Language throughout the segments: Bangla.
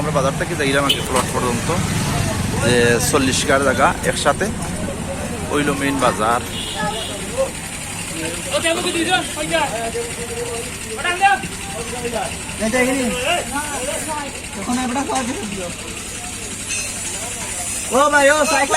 আমরা বাজার থেকে যাইলাম আগে প্লট পর্যন্ত যে চল্লিশ কার জায়গা একসাথে। হইল মেইন বাজার। ও ভাই ও সাইক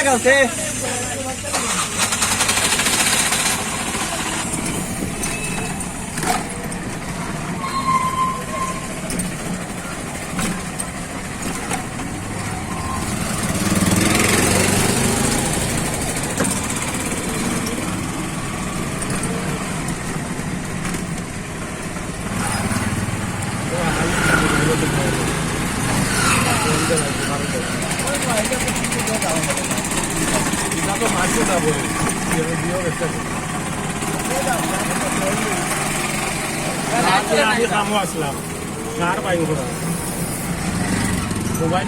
লাগাওছে আমি কামো আসলাম কার পাইব করা মোবাইল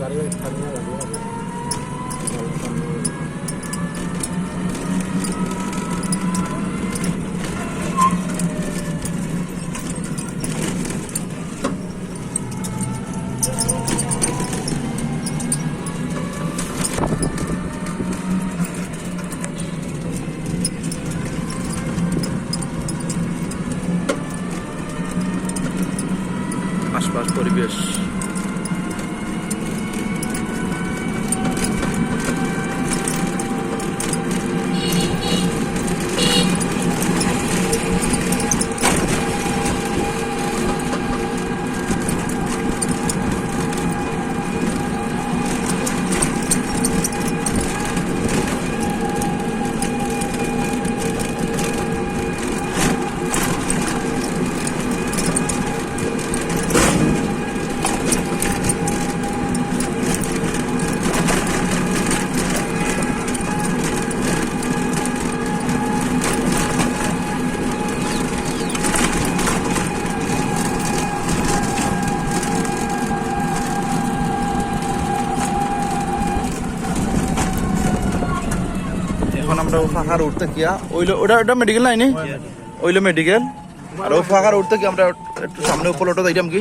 তো ইয়া একদম আশপাশ পরিবেশ এখন আমরা ও ফাঁকার উঠতে গিয়া ওইলো ওটা ওটা মেডিকেল লাইনে ওইলো মেডিকেল আর ও ফাঁকার উঠতে কি? আমরা একটু সামনে প্লটও যাইতাম কি?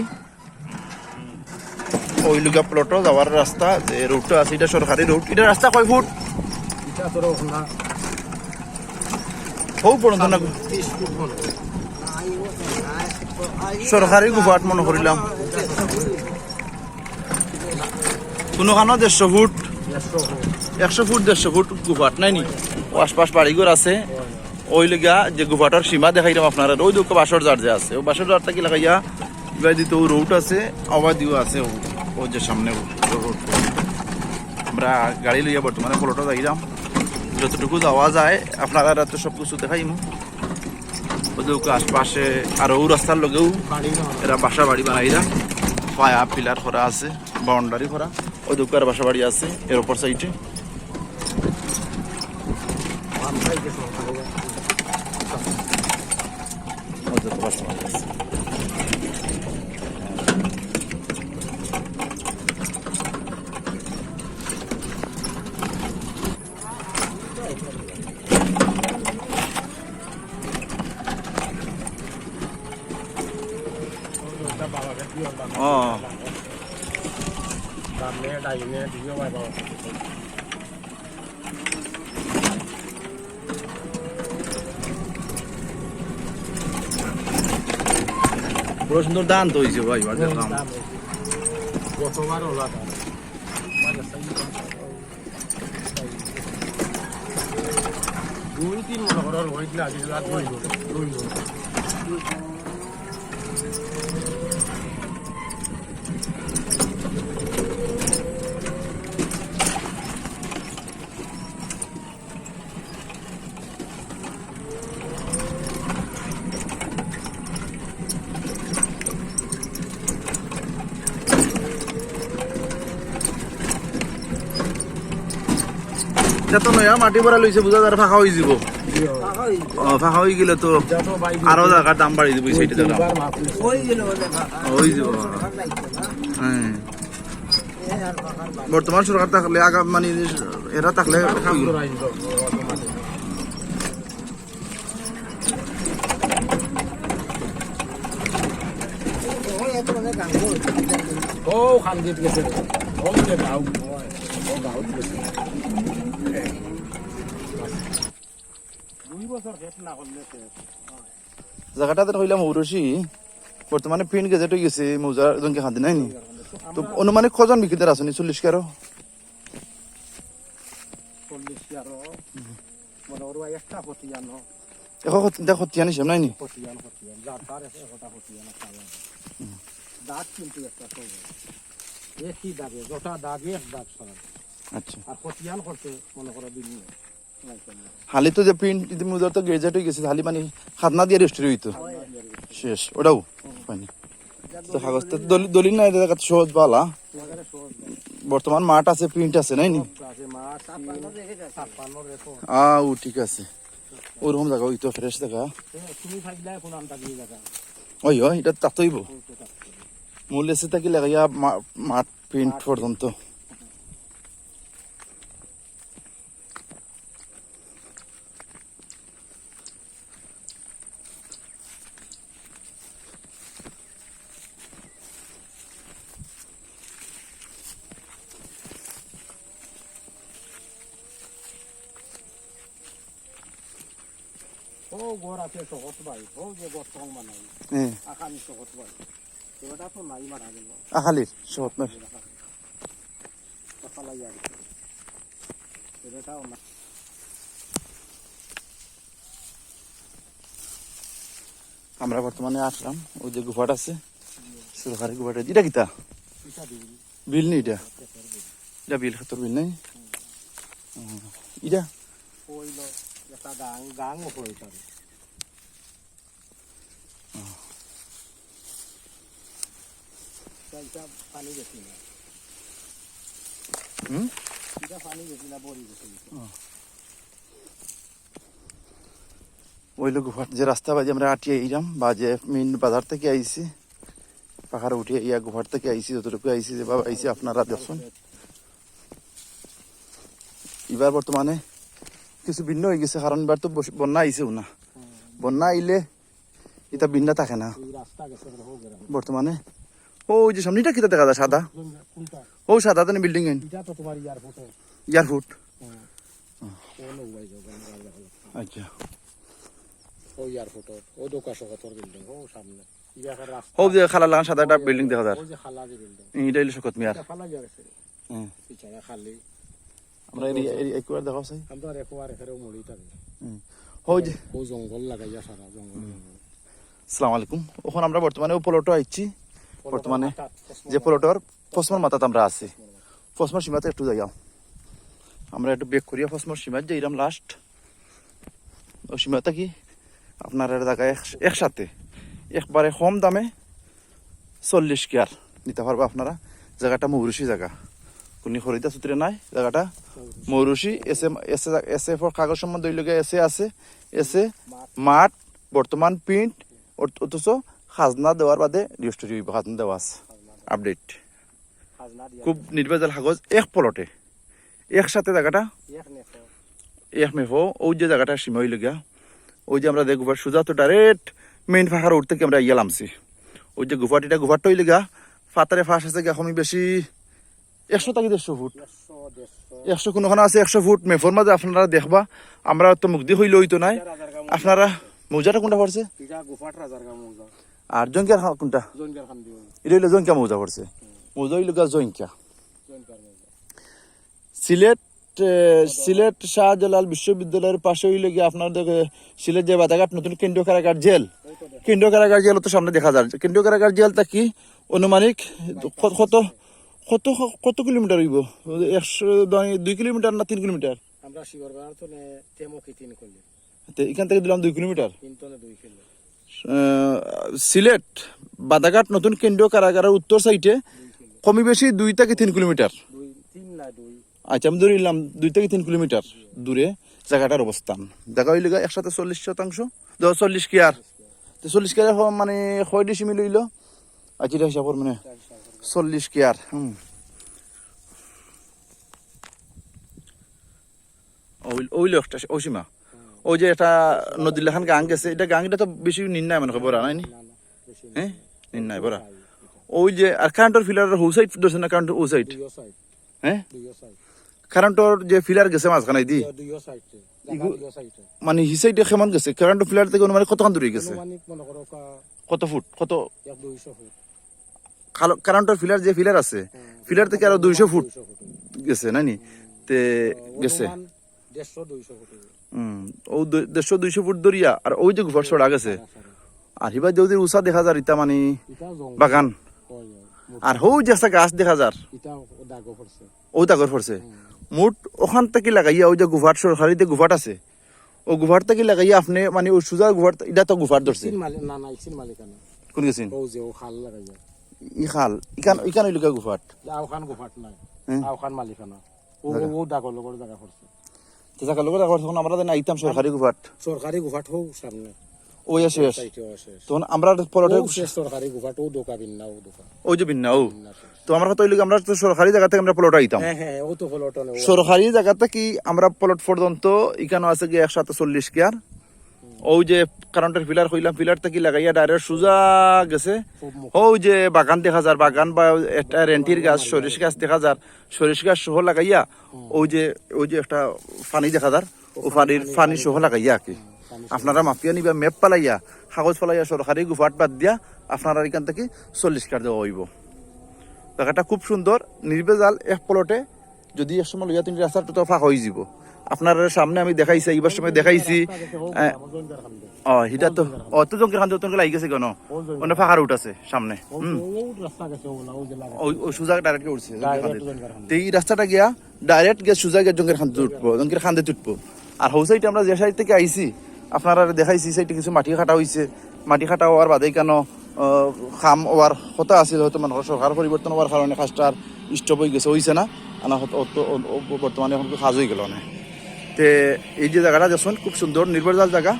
ওইলো গিয়া প্লটও যাওয়ার রাস্তা যে রুটটা আছে এটা সরকারি রুট এটা রাস্তা কয় ফুট? এটা তোর না না সরকারি গুফাট মনে করিলাম। কোনো খানো দেড়শো ফুট। একশো ফুট, দেড়শো ফুট গুফাট নাই নি আশপাশ বাড়িঘর আছে। ওই লিগা যে গুফাটার সীমা দেখাইলাম আপনারা ওই দুঃখ বাসর জার যে আছে। ও বাসর জারটা কি লাগাইয়া এবার দিতে ও রোড আছে অবাদিও আছে ও যে সামনে রোড আমরা গাড়ি লইয়া বর্তমানে ফলোটা যাইলাম। যতটুকু যাওয়া যায়, আপনারা তো সব কিছু দেখাইমু ওদের আশপাশে আর ও রাস্তার লগেও এরা বাসা বাড়ি বানাইরা। পায়া পিলার করা আছে, বাউন্ডারি করা। ওই আর বাসা বাড়ি আছে, এর ওপর সাইডে। 他一直说话 পুরো সুন্দর দান তো হয়েছে ভাই, বাজার দাম। গতবার ওলা দুই তিন মনে করো হইছিল আজি রইল। দুই তো নয়া মাটি ভরা লইছে বুঝা যার ফাঁকা হয়ে যাব। ফাঁকা হয়ে গেলে তো আরও দাম বাড়িয়ে দিব সেইটা যাব? হ্যাঁ। বর্তমান সরকার থাকলে আগা মানে এরা থাকলে। ও খান্দিত গেছে। ও গাঁৱত গেছে দুই বছর শেষ না করলে শেষ জায়গাটাতে হইলাম মৌরসি বর্তমানে প্রিন্ট গেজেট হয়ে গেছে মৌজার জনকে খান্তি নাই তো অনুমানিক কজন বিক্রেতার আছে চল্লিশ কারও মানে এশ সত্তর সত্তিয়া নিছে নাই নি? খাওয়া দাগ কিন্তু একটা একই দাগে যটা দাগে এক দাগ সরান আচ্ছা। আর পতিয়ান করতে মনে করো দিন হালি তো যে প্রিন্ট তো গেজেট হয়ে গেছে, হালি মানে খাতনা দিয়ে রেজিস্ট্রি হইতো। শেষ, ওটাও হয়নি। তো কাগজ তো দলিল নাই দেখা সহজ পালা বর্তমান মাঠ আছে প্রিন্ট আছে, নাই নি? আছে মাছ ছাপ্পান্ন রেখো আ ও ঠিক আছে। ওরকম জায়গা, ওই ফ্রেশ জায়গা। ওই হয় এটা তাতইব। মূল এসে থাকি লাগাইয়া মাঠ প্রিন্ট পর্যন্ত? ঘর আছে শহর যে ঘর টং বানাই আকানি শহর বাই ওটা তো নাই মারা গেল পালাই আর এটাও না। আমরা বর্তমানে আসলাম, ওই যে গুফাট আছে সরকারি গুফাট এটা কিতা বিল নি এটা। এটা বিল খাতর বিল নাই? এটা? একটা গাং গাংও হয়ে যাবে। এটা পানি বেশি না। হুম? এটা পানি বেশি না ওই লোক যে রাস্তা বাজে আমরা আটিয়ে আইলাম বা যে মেইন বাজার থেকে আইছি। পাহাড়ে উঠে ইয়া গুফাট থেকে আইছি যতটুকু আইছি যেভাবে আইছি আপনারা দেখুন। এবার বর্তমানে কিছু ভিন্ন হয়ে গেছে কারণ এবার তো বন্যা আইছেও না বন্যা আইলে এটা ভিন্ন থাকে না। বর্তমানে। ওই যে সামনেটা কিতা দেখা যায় সাদা? ও সাদা তো বিল্ডিং এটা তো তোমার ইয়ার ফটো। ইয়ার ফুট। কোন উবাই যাবে আচ্ছা। ও ও বিল্ডিং ও সামনে। ও যে খালা লাগান সাদা একটা বিল্ডিং দেখা যায় ও এটা হইল শকত মিয়ার। খালা। আমরা একবার দেখাও চাই আমরা আর এখানে মরি থাকে ও যে ও জঙ্গল লাগাইয়া সারা জঙ্গল আসসালামু আলাইকুম ওখানে আমরা বর্তমানে ও পোলোটো আইছি বর্তমানে যে পোলোটোর ফসমর মাথাতে আমরা আছি ফসমর সীমাতে একটু যাইয়াও আমরা একটু বেক করিয়া ফসমর সীমাত যাইলাম লাস্ট ও সীমাতে কি আপনার এক- একসাথে একবারে কম দামে চল্লিশ কেয়ার নিতে পারব আপনারা জায়গাটা মৌরুষি জায়গা কোনি খরিদা সূত্রে নাই জায়গাটা মৌরুষি এসে এসে এসে ফর কাগজ সম্বন্ধে ওইলগে এসে আছে। এসে মাঠ বর্তমান প্রিন্ট অথচ খাজনা দেওয়ার বাদে রেজিস্ট্রি হইব খাজনা দেওয়া আছে। আপডেট খুব নির্বাচন কাগজ এক পলটে একসাথে জায়গাটা এক মেফো ওই যে জায়গাটা সীমা হইলগিয়া ওই যে আমরা গুফার সোজা তো ডাইরেক্ট মেইন ফাঁকার উঠ থেকে আমরা ইয়া লামছি ওই যে গুফাটিটা গুফারটা হইলগা ফাতারে ফাঁস আছে আমি বেশি একশো টাকি দেড়শো ফুট। একশো কোনোখানে আছে একশো ফুট। মেফোর মাঝে আপনারা দেখবা। আমরা তো মুগ্ধি হইলে হইতো নাই। আপনারা মৌজাটা কোনটা পড়ছে? আর জঙ্কিয়ার কোনটা? এটা হইল জঙ্কিয়া মৌজা পড়ছে। মৌজা হইল জঙ্কিয়া। সিলেট সিলেট শাহজালাল বিশ্ববিদ্যালয়ের পাশে হইলে গিয়ে আপনার দেখে সিলেট যে বাতাঘাট নতুন কেন্দ্রীয় কারাগার জেল। কেন্দ্রীয় কারাগার জেল তো সামনে দেখা যায় কেন্দ্রীয় কারাগার জেলটা কি? অনুমানিক কত? কত কত কিলোমিটার হইব? একশো দুই- কিলোমিটার না তিন কিলোমিটার? আমরা শিবর গাঁর তো তেমকি তিন করলি এখান থেকে দিলাম দুই কিলোমিটার? সিলেট বাদাঘাট নতুন কেন্দ্রীয় কারাগারের উত্তর সাইডে কমি বেশি দুই থেকে তিন কিলোমিটার। আচ্ছা আমি ধরে নিলাম দুই থেকে তিন কিলোমিটার দূরে জায়গাটার অবস্থান। জায়গা হইলে একসাথে চল্লিশ শতাংশ। চল্লিশ কেয়ার তো চল্লিশ কেয়ার মানে ছয় ডিসি মিল হইল। আচ্ছা এটা হিসাব মানে চল্লিশ কেয়ার হুম। ওই- ওইল ওই সীমা ওই যে একটা নদীর লেখান গাং গেছে এটা গাং এটা তো বেশি নির্ণয় মানে খবর নাই নি না না বেশি না। হ্যাঁ নির্ণয় বড়া। ওই যে আর কারেন্টের ফিলারের হু সাইড ধরছে না কারেন্টের ও সাইড হ্যাঁ? দুইও যে ফিলার গেছে মাঝখানে দি? মানে হি সাইডে কেমন গেছে? কারেন্টের ফিলার থেকে অনুমানে কতক্ষণ দূরে গেছে? মনে কত ফুট? কত দুইশো ফুট। কারেন্টের ফিলার যে ফিলার আছে ফিলার থেকে আরও দুইশো ফুট গেছে নানি তে গেছে। ও দেড়শো দুইশো ফুট দরিয়া আর ওই যে গুফার সড়া গেছে। আর হিবার যদি উষা দেখা যার ইটা মানে বাগান। হয়, হয়। আর হৌ যে একটা গাছ দেখা যার। ও দাগর পড়ছে। মুট ওখান থেকে লাগাইয়া ওই যে গুফার সরকারিতে গুফাট আছে। ও গুফার থেকে লাগাইয়া আপনি মানে ওই সুজা গুফার এটা তো গুফার ধরছে। কোন গেছেন ও যে ও খাল লাগাইয়া। ই খাল ওই গুফাট আও খান গোফাট নাই। হুম। আও খান মালিকানা। ও ও লগর জায়গা পড়ছে তো থাকার লোক তখন আমরা সরকারি গুফাট সরকারি গুফাট হোক সামনে। তখন আমরা পলটে সরকারি গুফাট ও দোকা বিন্না ও দোকা ওই যে বিন্না ও। তো আমরা কত আমরা তো সরকারি জায়গা থেকে আমরা প্লট আইতাম হ্যাঁ হ্যাঁ ও তো ও। সরকারি জায়গাতে কি আমরা প্লট পর্যন্ত এখানে আছে গিয়ে একশো চল্লিশ কেয়ার ওই যে কারেন্টের ফিলার কইলাম ফিলার থেকে লাগাইয়া ডাইরেক্ট সুজা গেছে। ওই যে বাগান দেখা যার বাগান বা একটা রেন্টির গাছ সরিষ গাছ দেখা যার সরিষ গাছ সহ লাগাইয়া ওই যে ওই যে একটা পানি দেখা যার ও পানির পানি সহ লাগাইয়া আর কি আপনারা মাফিয়া নিবা মেপ পালাইয়া, কাগজ পালাইয়া সরকারি গুফাট বাদ দিয়া, আপনারা এখান থেকে চল্লিশ কার দেওয়া হইব জায়গাটা খুব সুন্দর নির্বেজাল এক প্লটে যদি এক সময় লইয়া তুমি রাস্তাটা তো ফাঁক হয়ে যাব। আপনার সামনে আমি দেখাইছি, এইবার সময় দেখাইছি। ও তো সামনে রাস্তাটা গিয়া ডাইরেক্ট আর হৌ সাইডে আমরা যে সাইড থেকে আইছি, আপনারা দেখাইছি সাইডে কিছু মাটি কাটা হয়েছে মাটি কাটা হওয়ার বাদে কেন খাম হওয়ার কথা আছিল হয়তো মানুষের সরকার পরিবর্তন হওয়ার কারণে কাজটার স্টপ হয়ে গেছে হয়েছে না। বর্তমানে এখন কাজ হয়ে গেল না তে এই যে জায়গাটা দেখুন, খুব সুন্দর, নির্ভরজাল জায়গা।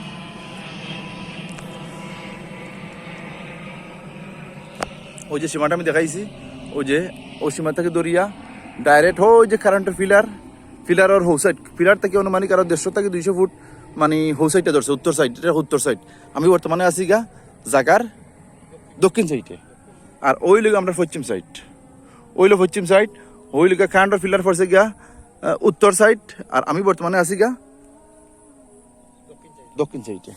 ওই যে সীমাটা আমি দেখাইছি, ওই যে, ওই সীমা থেকে দরিয়া ডাইরেক্ট ওই যে কারেন্টের ফিলার ফিলার আর হৌ সাইড ফিলার থেকে অনুমানিক আরও দেড়শো থেকে দুইশো ফুট মানে হৌ সাইডটা ধরছে, উত্তর সাইড এটা উত্তর সাইড আমি বর্তমানে আছি গা, জাগার দক্ষিণ সাইডে আর ওই লোক আমরা পশ্চিম সাইড ওই লোক পশ্চিম সাইড ওই লোক কারেন্টের ফিলার পড়ছে গা উত্তর সাইড আর আমি বর্তমানে আছি গা দক্ষিণ সাইডে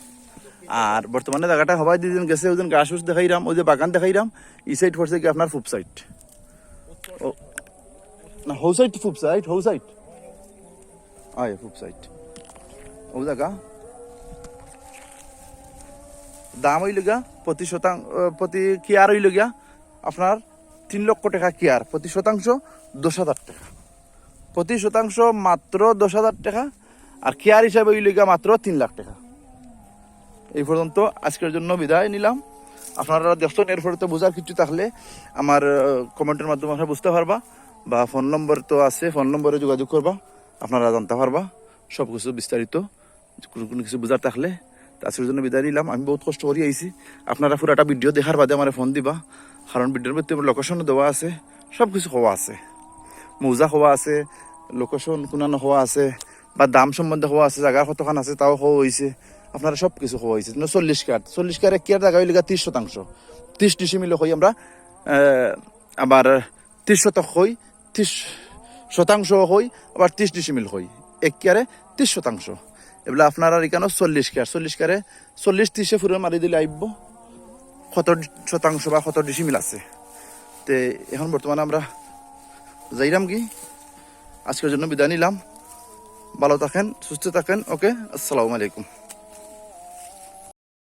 আর বর্তমানে জায়গাটা হবাই দুজন গেছে ওজন গাছ উস দেখাইরাম, ওই যে বাগান দেখাইরাম ই সাইড পড়ছে কি আপনার ফুপ সাইড না হৌ সাইড ফুপ সাইড হৌ সাইড আয় ফুপ সাইড ও জায়গা। দাম হইল গা প্রতি শতাংশ প্রতি কেয়ার হইল গিয়া আপনার তিন লক্ষ টাকা কেয়ার প্রতি শতাংশ দশ হাজার টাকা। প্রতি শতাংশ মাত্র দশ হাজার টাকা, আর কেয়ার হিসাবে হইল গিয়া মাত্র তিন লাখ টাকা। এই পর্যন্ত আজকের জন্য বিদায় নিলাম। আপনারা দেখছেন, এরপরে তো বোঝার কিছু থাকলে আমার কমেন্টের মাধ্যমে আপনারা বুঝতে পারবা, বা ফোন নম্বর তো আছে ফোন নম্বরে যোগাযোগ করবা, আপনারা জানতে পারবা সব কিছু বিস্তারিত, কোনো কিছু বোঝার থাকলে। আজকের জন্য বিদায় নিলাম। আমি বহুত কষ্ট করে আইছি। আপনারা পুরাটা ভিডিও দেখার বাদে আমার ফোন দিবা, কারণ ভিডিওর মধ্যে লোকেশনও দেওয়া আছে সব কিছু হওয়া আছে। মৌজা হওয়া আছে লোকেশন কোনানো হওয়া আছে, বা দাম সম্বন্ধে হওয়া আছে জায়গা কতখান আছে, তাও হওয়া হয়েছে আপনারা সব কিছু হওয়া হয়েছে কিন্তু চল্লিশ কার্ড চল্লিশ কার্ড এক কেয়ার জায়গা হইলে ত্রিশ শতাংশ। ত্রিশ টিসি মিলে হই আমরা আবার ত্রিশ শতক হই ত্রিশ শতাংশ হই আবার ত্রিশ ডিসিমিল হই এক কেয়ারে ত্রিশ শতাংশ। এগুলো আপনারা এখানে চল্লিশ কেয়ার চল্লিশ কেয়ারে চল্লিশ ত্রিশে ফুরে মারি দিলে আইব কত শতাংশ বা কত ডিসিমিল আছে। তে, এখন বর্তমানে আমরা যাইরাম কি? আজকের জন্য বিদায় নিলাম। ভালো থাকেন সুস্থ থাকেন ওকে? আসসালামু আলাইকুম।